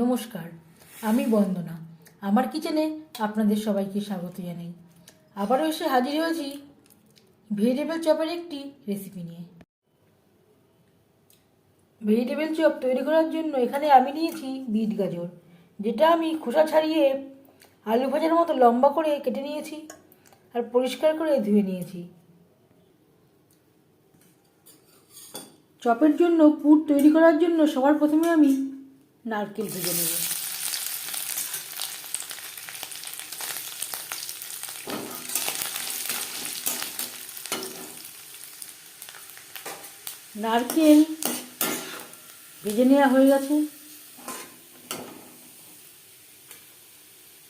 নমস্কার, আমি বন্দনা। আমার কিচেনে আপনাদের সবাইকে স্বাগত জানাই। আবারও এসে হাজির হয়েছি ভেজিটেবল চপের একটি রেসিপি নিয়ে। ভেজিটেবল চপ তৈরি করার জন্য এখানে আমি নিয়েছি বিট গাজর, যেটা আমি খোসা ছাড়িয়ে আলু ভাজার মতো লম্বা করে কেটে নিয়েছি আর পরিষ্কার করে ধুয়ে নিয়েছি। চপের জন্য পুর তৈরি করার জন্য সবার প্রথমে আমি নারকেল ভেজে নেব। নারকেল ভেজে নেওয়া হয়ে গেছে।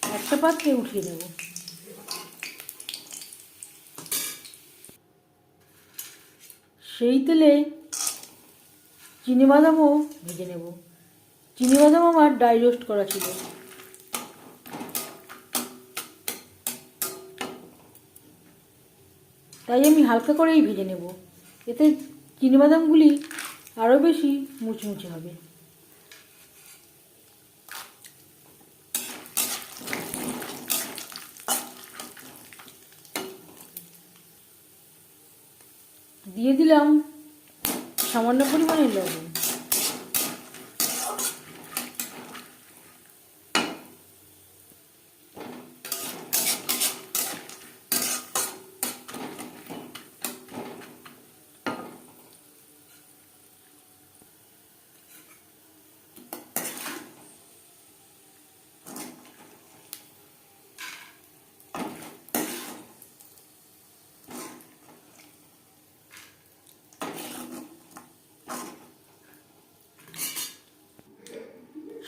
একটা পাত্রে উঠিয়ে নেব সেই তেলে চিনি বাদামও ভেজে নেব। চিনিবাদাম আমার ড্রাই রোস্ট করা ছিল। তাই আমি হালকা করেই ভেজে নেব। এতে চিনিবাদামগুলি আরও বেশি মুচমুচে হবে। দিয়ে দিলাম সামান্য পরিমাণে লবণ।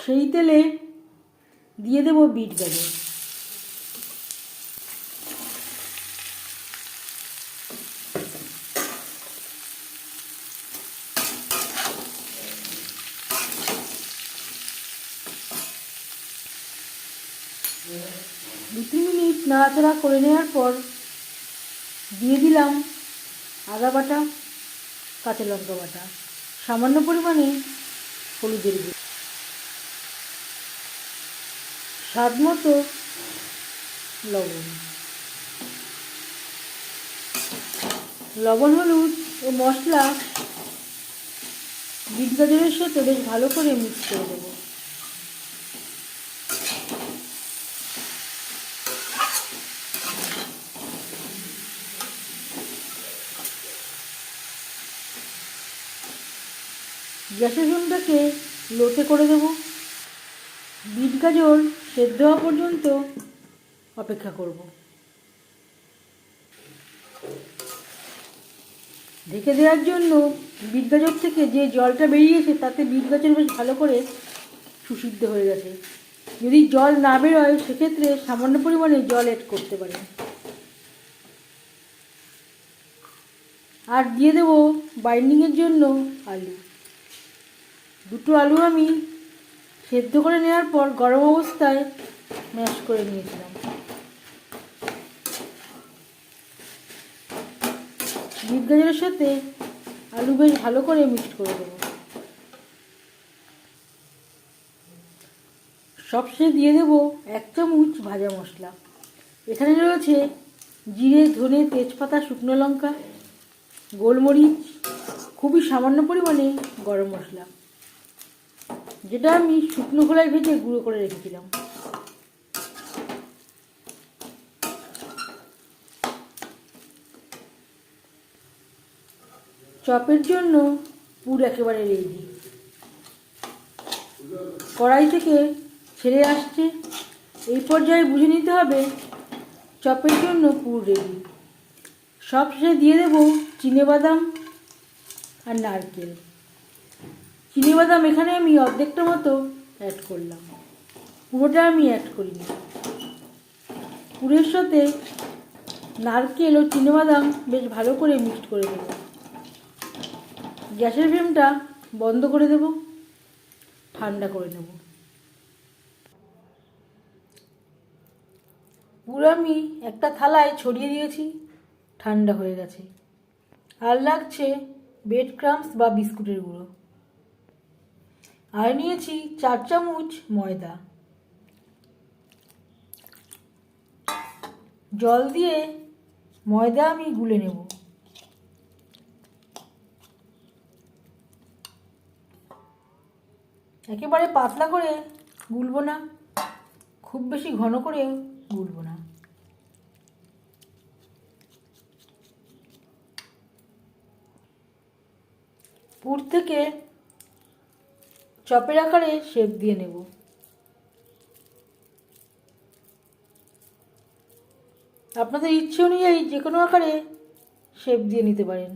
সেই তেলে দিয়ে দেবো বিট গাজর দু তিন মিনিট নাড়াচাড়া করে নেওয়ার পর দিয়ে দিলাম আদা বাটা, কাঁচা লঙ্কা বাটা। সামান্য পরিমাণে হলুদের গুঁড়ো। স্বাদ মতো লবণ। লবণ, হলুদ ও মশলা বিট গাজরের সাথে বেশ ভালো করে মিক্স করে দেবো গ্যাসের ফ্লেমটাকে লোতে করে দেবো বিট গাজর সেদ্ধ হওয়া পর্যন্ত অপেক্ষা করব। ঢেকে দেওয়ার জন্য বিট থেকে যে জলটা বেরিয়েছে, তাতে গাজর বেশ ভালো করে সুসিদ্ধ হয়ে গেছে। যদি জল না বেরোয়, সেক্ষেত্রে সামান্য পরিমাণে জল অ্যাড করতে পারেন। আর দিয়ে দেবো বাইন্ডিংয়ের জন্য আলু। দুটো আলু আমি সেদ্ধ করে নেওয়ার পর গরম অবস্থায় ম্যাশ করে নিয়েছিলাম। বিট গাজরের সাথে আলু বেশ ভালো করে মিক্সড করে দেবো। সবশেষে দিয়ে দেবো এক চামচ ভাজা মশলা। এখানে রয়েছে জিরে, ধনে, তেজপাতা, শুকনো লঙ্কা, গোলমরিচ, খুবই সামান্য পরিমাণে গরম মশলা। যেটা আমি শুকনো খোলায় ভেজে গুঁড়ো করে রেখেছিলাম। চপের জন্য পুর একেবারে রেডি কড়াই থেকে ছেড়ে আসছে। এই পর্যায়ে বুঝে নিতে হবে চপের জন্য পুর রেডি সব দিয়ে দেবো বাদাম আর নারকেল। বাদাম এখানে আমি অর্ধেকটা মতো অ্যাড করলাম। পুরোটা আমি অ্যাড করিনি। পুরের সাথে নারকেল ও চিনি বাদাম বেশ ভালো করে মিক্সড করে দেবো গ্যাসের ফ্লেমটা বন্ধ করে দেব, ঠান্ডা করে নেব। পুরো আমি একটা থালায় ছড়িয়ে দিয়েছি, ঠান্ডা হয়ে গেছে। আর লাগছে ব্রেড ক্রামস বা বিস্কুটের গুঁড়ো। আর নিয়েছি চার চামচ ময়দা। জল দিয়ে ময়দা আমি গুলে নেব। একেবারে পাতলা করে গুলবো না, খুব বেশি ঘন করে গুলবো না। পুর থেকে চপের আকারে শেপ দিয়ে নেব। আপনাদের ইচ্ছে অনুযায়ী যে কোনো আকারে শেপ দিয়ে নিতে পারেন।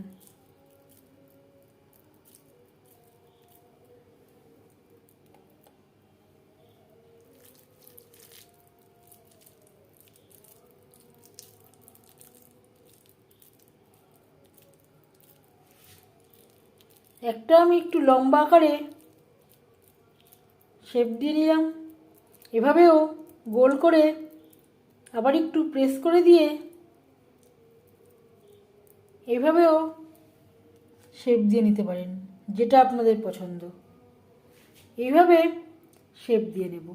একটা আমি একটু লম্বা আকারে শেপ দিয়ে নিলাম। এভাবেও গোল করে আবার একটু প্রেস করে দিয়ে এভাবেও শেপ দিয়ে নিতে পারেন, যেটা আপনাদের পছন্দ। এইভাবে শেপ দিয়ে নেব।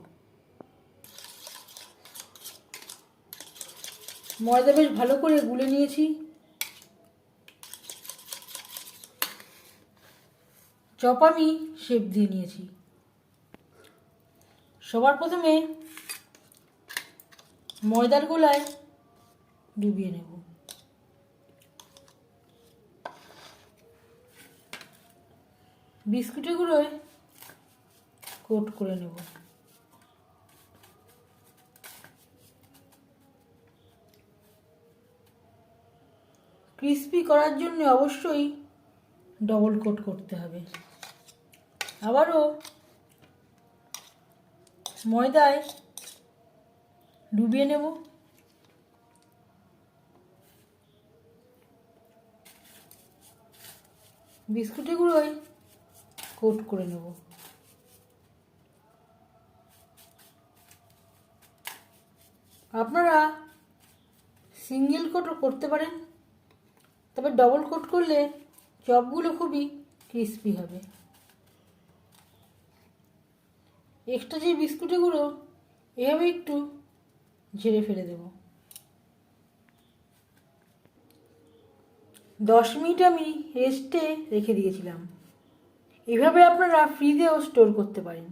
ময়দা বেশ ভালো করে গুলে নিয়েছি। চপ আমি শেপ দিয়ে নিয়েছি। সবার প্রথমে ময়দার গোলায় ডুবিয়ে নেব। বিস্কুটের গুঁড়োয় কোট করে নেব। ক্রিস্পি করার জন্য অবশ্যই ডবল কোট করতে হবে। আবারও ময়দায় ডুবিয়ে নেব। বিস্কুটের গুঁড়োয় কোট করে নেব। আপনারা সিঙ্গেল কোটও করতে পারেন, তবে ডবল কোট করলে চপগুলো খুবই ক্রিস্পি হবে। এক্সট্রা যে বিস্কুটগুলো, এভাবে একটু ঝেড়ে ফেলে দেব। দশ মিনিট আমি রেস্টে রেখে দিয়েছিলাম। এভাবে আপনারা ফ্রিজেও স্টোর করতে পারেন।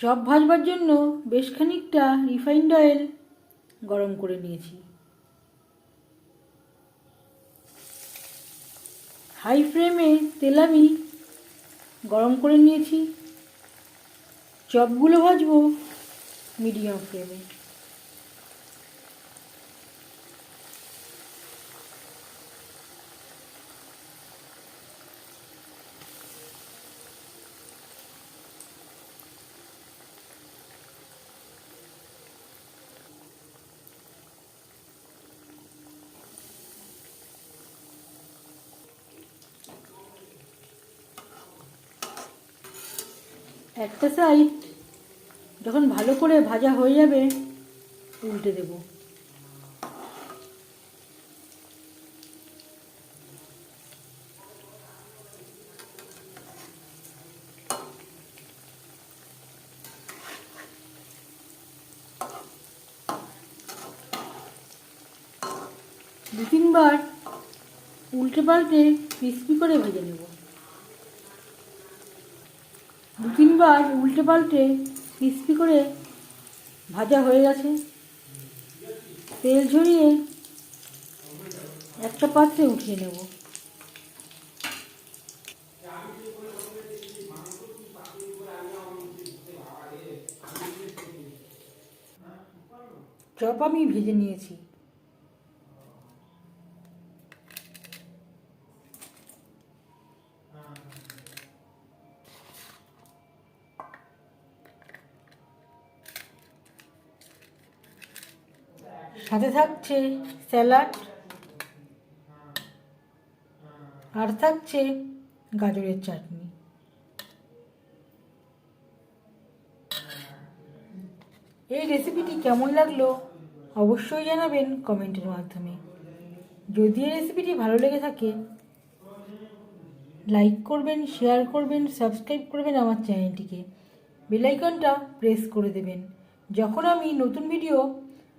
চপ ভাজবার জন্য বেশ খানিকটা রিফাইন্ড অয়েল গরম করে নিয়েছি। হাই ফ্লেমে তেল আমি গরম করে নিয়েছি। চপগুলো ভাজবো মিডিয়াম ফ্লেমে। একটা সাইড যখন ভালো করে ভাজা হয়ে যাবে, উল্টে দেব। দু তিনবার উল্টে পাল্টে ক্রিস্পি করে ভেজে নেব। দু তিনবার উল্টে পাল্টে ক্রিস্পি করে ভাজা হয়ে গেছে। তেল ঝরিয়ে একটা পাত্রে উঠিয়ে নেব। চপ আমি ভেজে নিয়েছি। থাকছে, স্যালাড, আর থাকছে গাজরের চাটনি। এই রেসিপিটি কেমন লাগল অবশ্যই জানাবেন কমেন্টের মাধ্যমে। যদি এই রেসিপিটি ভালো লেগে থাকে লাইক করবেন শেয়ার করবেন সাবস্ক্রাইব করবেন আমার চ্যানেলটিকে বেলাইকনটা প্রেস করে দেবেন। যখন আমি নতুন ভিডিও